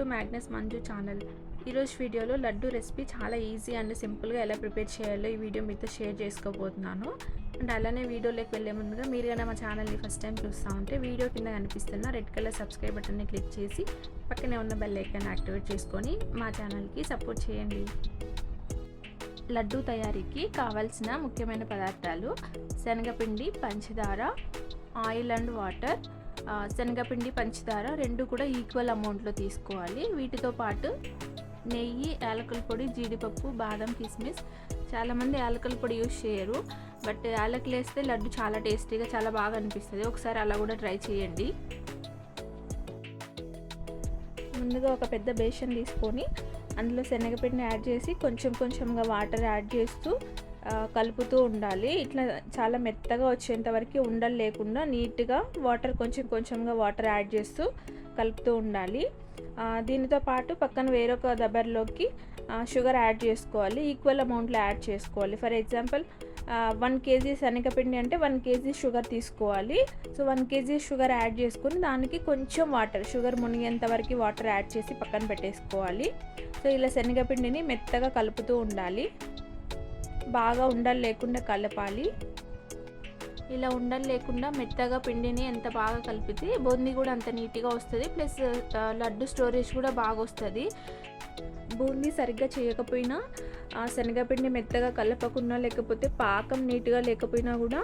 To Magnus Manju channel. ఈరోజు వీడియోలో laddu recipe చాలా ఈజీ అండ్ సింపుల్గా ఎలా ప్రిపేర్ చేయాలో ఈ వీడియో మీతో షేర్ చేసుకోబోతున్నాను. అండ్ అలానే వీడియోలోకి వెళ్ళే ముందుగా మీరు కానీ మా ఛానల్ని ఫస్ట్ టైం చూస్తూ ఉంటే వీడియో కింద కనిపిస్తున్న రెడ్ కలర్ సబ్స్క్రైబ్ బటన్ని క్లిక్ చేసి పక్కనే ఉన్న బెల్ ఐకాన్ యాక్టివేట్ చేసుకొని మా ఛానల్కి సపోర్ట్ చేయండి. లడ్డు తయారీకి కావాల్సిన ముఖ్యమైన పదార్థాలు శనగపిండి పంచదార ఆయిల్ అండ్ వాటర్ శనగపిండి పంచదార రెండు కూడా ఈక్వల్ అమౌంట్లో తీసుకోవాలి. వీటితో పాటు నెయ్యి యాలకుల పొడి జీడిపప్పు బాదం కిస్మిస్. చాలామంది యాలకుల పొడి యూస్ చేయరు. బట్ యాలకులు వేస్తే లడ్డు చాలా టేస్టీగా చాలా బాగా అనిపిస్తుంది. ఒకసారి అలా కూడా ట్రై చేయండి. ముందుగా ఒక పెద్ద బేషన్ తీసుకొని అందులో శనగపిండిని యాడ్ చేసి కొంచెం కొంచెంగా వాటర్ యాడ్ చేస్తూ కలుపుతూ ఉండాలి. ఇట్లా చాలా మెత్తగా వచ్చేంత వరకు ఉండలు లేకుండా నీట్గా వాటర్ కొంచెం కొంచెంగా వాటర్ యాడ్ చేస్తూ కలుపుతూ ఉండాలి. దీనితో పాటు పక్కన వేరొక దబర్లోకి షుగర్ యాడ్ చేసుకోవాలి. ఈక్వల్ అమౌంట్లో యాడ్ చేసుకోవాలి. ఫర్ ఎగ్జాంపుల్ వన్ కేజీ శనగపిండి అంటే వన్ కేజీ షుగర్ తీసుకోవాలి. So one KG sugar add చేసుకుని దానికి కొంచెం వాటర్ షుగర్ మునిగేంత వరకు వాటర్ యాడ్ చేసి పక్కన పెట్టేసుకోవాలి. సో ఇలా శనగపిండిని మెత్తగా కలుపుతూ ఉండాలి. బాగా ఉండలు లేకుండా కలపాలి. ఇలా ఉండలు లేకుండా మెత్తగా పిండిని ఎంత బాగా కలిపితే బూందీ కూడా అంత నీట్గా వస్తుంది. ప్లస్ లడ్డు స్టోరేజ్ కూడా బాగా వస్తుంది. బూందీ సరిగ్గా చేయకపోయినా శనగపిండి మెత్తగా కలపకుండా లేకపోతే పాకం నీట్గా లేకపోయినా కూడా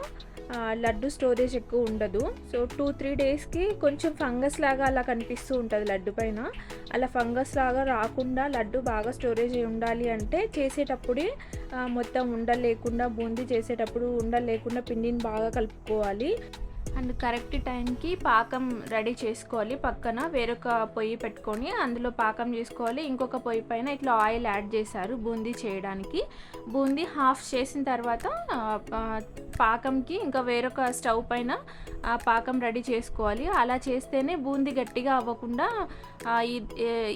లడ్డు స్టోరేజ్ ఎక్కువ ఉండదు. సో టూ త్రీ డేస్కి కొంచెం ఫంగస్ లాగా అలా కనిపిస్తూ ఉంటుంది లడ్డు పైన. అలా ఫంగస్ లాగా రాకుండా లడ్డు బాగా స్టోరేజ్ అయి ఉండాలి అంటే చేసేటప్పుడే మొత్తం ఉండలేకుండా బూందీ చేసేటప్పుడు ఉండలేకుండా పిండిని బాగా కలుపుకోవాలి. అండ్ కరెక్ట్ టైంకి పాకం రెడీ చేసుకోవాలి. పక్కన వేరొక పొయ్యి పెట్టుకొని అందులో పాకం చేసుకోవాలి. ఇంకొక పొయ్యి పైన ఇట్లా ఆయిల్ యాడ్ చేశారు బూందీ చేయడానికి. బూందీ హాఫ్ చేసిన తర్వాత పాకంకి ఇంకా వేరొక స్టవ్ పైన ఆ పాకం రెడీ చేసుకోవాలి. అలా చేస్తేనే బూందీ గట్టిగా అవ్వకుండా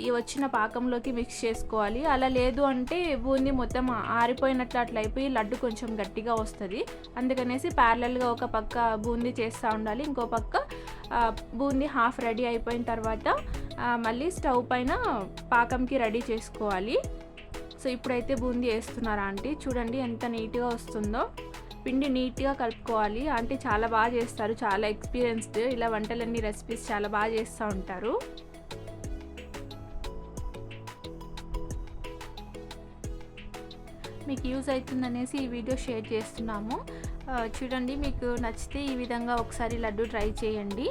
ఈ వచ్చిన పాకంలోకి మిక్స్ చేసుకోవాలి. అలా లేదు అంటే బూందీ మొత్తం ఆరిపోయినట్లు అట్లా అయిపోయి లడ్డు కొంచెం గట్టిగా వస్తుంది. అందుకనేసి ప్యారలల్గా ఒక పక్క బూందీ చేస్తూ ఉండాలి. ఇంకో పక్క బూందీ హాఫ్ రెడీ అయిపోయిన తర్వాత మళ్ళీ స్టవ్ పైన పాకంకి రెడీ చేసుకోవాలి. సో ఇప్పుడైతే బూందీ వేస్తున్నారా ఆంటీ? చూడండి ఎంత నీట్గా వస్తుందో. పిండి నీట్గా కలుపుకోవాలి. ఆంటీ చాలా బాగా చేస్తారు. చాలా ఎక్స్పీరియన్స్డ్. ఇలా వంటలన్నీ రెసిపీస్ చాలా బాగా చేస్తూ ఉంటారు. మీకు యూజ్ అవుతుందనేసి ఈ వీడియో షేర్ చేస్తున్నాము. చూడండి మీకు నచ్చితే ఈ విధంగా ఒకసారి లడ్డు ట్రై చేయండి.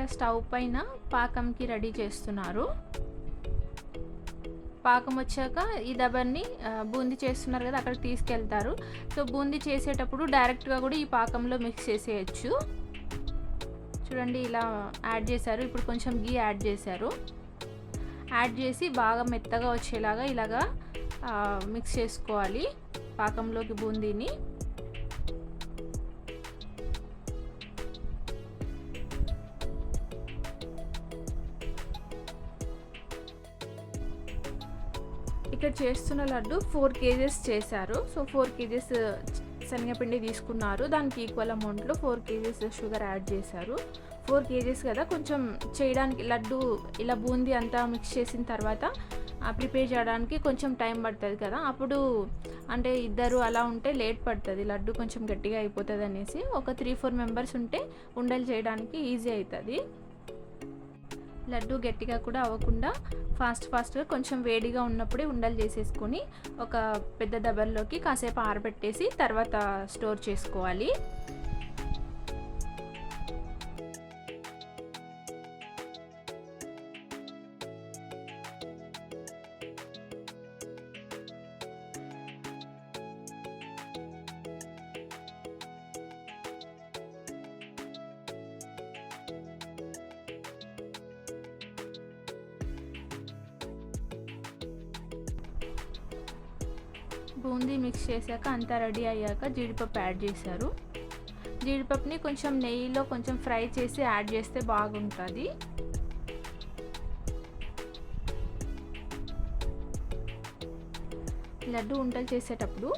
ఇక్కడ స్టవ్ పైన పాకంకి రెడీ చేస్తున్నారు. పాకం వచ్చాక ఈ దబర్ని బూందీ చేస్తున్నారు కదా అక్కడికి తీసుకెళ్తారు. సో బూందీ చేసేటప్పుడు డైరెక్ట్గా కూడా ఈ పాకంలో మిక్స్ చేసేయచ్చు. చూడండి ఇలా యాడ్ చేశారు. ఇప్పుడు కొంచెం గీ యాడ్ చేశారు. యాడ్ చేసి బాగా మెత్తగా వచ్చేలాగా ఇలాగా మిక్స్ చేసుకోవాలి పాకంలోకి బూందీని. ఇక్కడ చేస్తున్న లడ్డు ఫోర్ కేజెస్ చేశారు. సో ఫోర్ కేజెస్ శనగపిండి తీసుకున్నారు. దానికి ఈక్వల్ అమౌంట్లో ఫోర్ కేజెస్ షుగర్ యాడ్ చేశారు. ఫోర్ కేజెస్ కదా కొంచెం చేయడానికి లడ్డు ఇలా బూందీ అంతా మిక్స్ చేసిన తర్వాత ప్రిపేర్ చేయడానికి కొంచెం టైం పడుతుంది కదా. అప్పుడు అంటే ఇద్దరు అలా ఉంటే లేట్ పడుతుంది. లడ్డు కొంచెం గట్టిగా అయిపోతుంది అనేసి ఒక త్రీ ఫోర్ మెంబర్స్ ఉంటే ఉండలు చేయడానికి ఈజీ అవుతుంది. లడ్డు గట్టిగా కూడా అవ్వకుండా ఫాస్ట్ ఫాస్ట్గా కొంచెం వేడిగా ఉన్నప్పుడే ఉండలు చేసేసుకొని ఒక పెద్ద దబర్లోకి కాసేపు ఆరబెట్టేసి తర్వాత స్టోర్ చేసుకోవాలి. బూందీ మిక్స్ చేశాక అంతా రెడీ అయ్యాక జీడిపప్పు యాడ్ చేశారు. జీడిపప్పుని కొంచెం నెయ్యిలో కొంచెం ఫ్రై చేసి యాడ్ చేస్తే బాగుంటుంది. లడ్డు ఉండలు చేసేటప్పుడు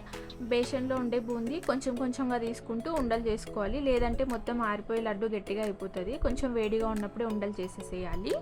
బేషన్లో ఉండే బూందీ కొంచెం కొంచెంగా తీసుకుంటూ ఉండలు చేసుకోవాలి. లేదంటే మొత్తం ఆరిపోయి లడ్డు గట్టిగా అయిపోతుంది. కొంచెం వేడిగా ఉన్నప్పుడే ఉండలు చేసేసేయాలి.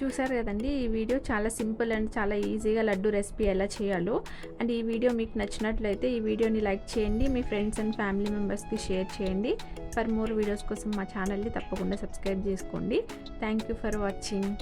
చూసారు కదండి ఈ వీడియో చాలా సింపుల్ అండ్ చాలా ఈజీగా లడ్డు రెసిపీ ఎలా చేయాలో. అండ్ ఈ వీడియో మీకు నచ్చినట్లయితే ఈ వీడియోని లైక్ చేయండి మీ ఫ్రెండ్స్ అండ్ ఫ్యామిలీ మెంబర్స్కి షేర్ చేయండి. ఫర్ మోర్ వీడియోస్ కోసం మా ఛానల్ని తప్పకుండా సబ్స్క్రైబ్ చేసుకోండి. Thank you for watching.